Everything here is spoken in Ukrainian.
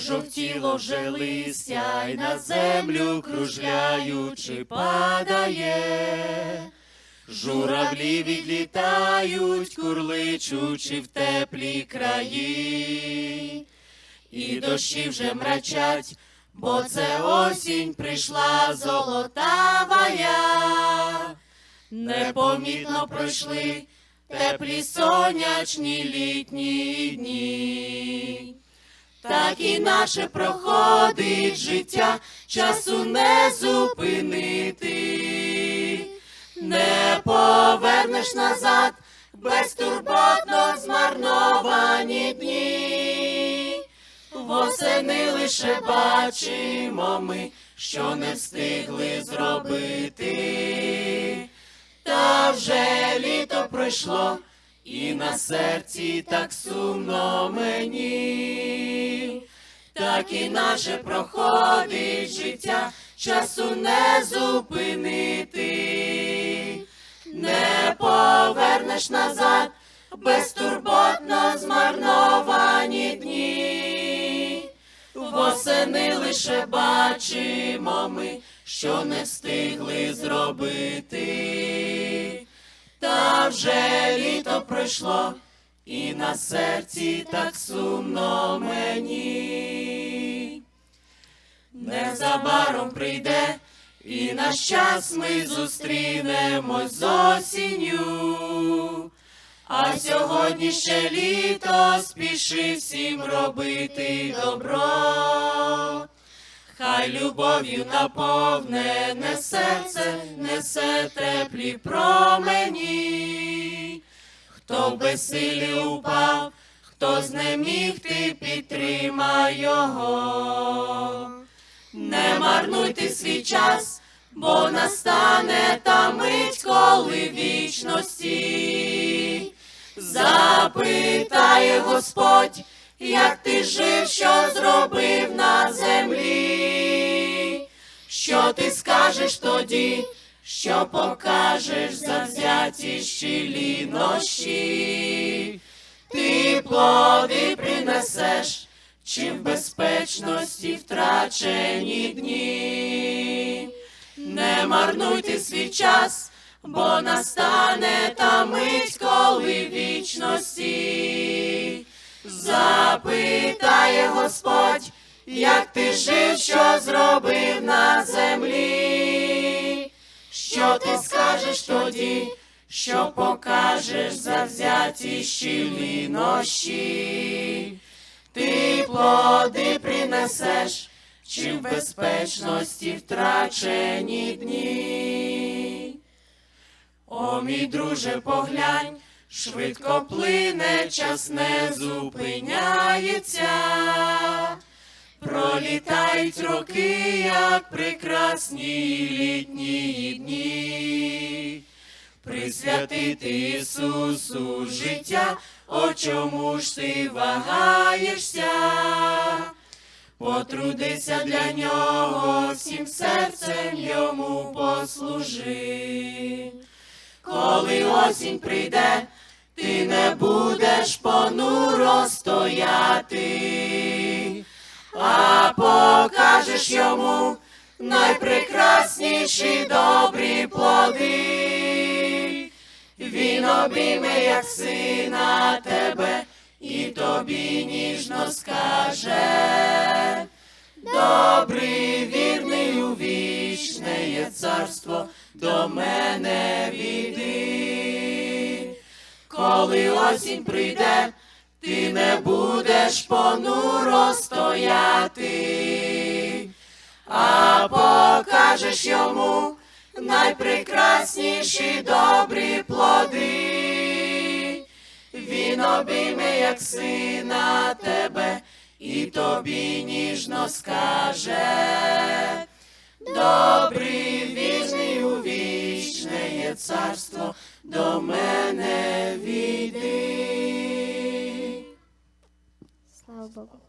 пожовтіло вже листя, й на землю кружляючи падає. Журавлі відлітають, курличучи в теплі краї, і дощі вже мрачать, бо це осінь прийшла золотавая. Непомітно пройшли теплі сонячні літні дні. Так і наше проходить життя, часу не зупинити, не повернеш назад безтурботно змарновані дні. Восени лише бачимо ми, що не встигли зробити. Та вже літо пройшло, і на серці так сумно мені. Так і наше проходить життя, часу не зупинити, не повернеш назад безтурботно змарновані дні. Восени лише бачимо ми, що не встигли зробити. Та вже літо пройшло, і на серці так сумно мені. Незабаром прийде, і наш час ми зустрінемось з осінню. А сьогодні ще літо спіши всім робити добро. Хай любов'ю наповнене серце несе теплі промені. Хто в безсилі упав, хто знеміг, ти підтримай його. Не марнуйте свій час, бо настане та мить, коли вічності. Запитає Господь, як ти жив, що зробив на землі. Що ти скажеш тоді, що покажеш завзяті щілі нощі? Ти плоди принесеш, чи в безпечності втрачені дні. Не марнуйте свій час, бо настане та мить, коли вічності. Запитає Господь, як ти жив, що зробив на землі. Що ти скажеш тоді, що покажеш завзяті щілі нощі? Ти плоди принесеш, чи в безпечності втрачені дні. О, мій друже, поглянь, швидко плине, час не зупиняється. Пролітають роки, як прекрасні літні дні. Присвятити Ісусу життя, о чому ж ти вагаєшся? Потрудися для нього, всім серцем йому послужи. Коли осінь прийде, ти не будеш понуро стояти, а покажеш йому найпрекрасніші добрі плоди. Він обійме, як сина тебе, і тобі ніжно скаже. Добрий, вірний у вічне є царство, до мене війди. Коли осінь прийде, ти не будеш понуро стояти, а покажеш йому найпрекрасніші добрі плоди, він обійме, як сина тебе, і тобі ніжно скаже. Добрий вічний у вічне є царство до мене війди. Слава Богу.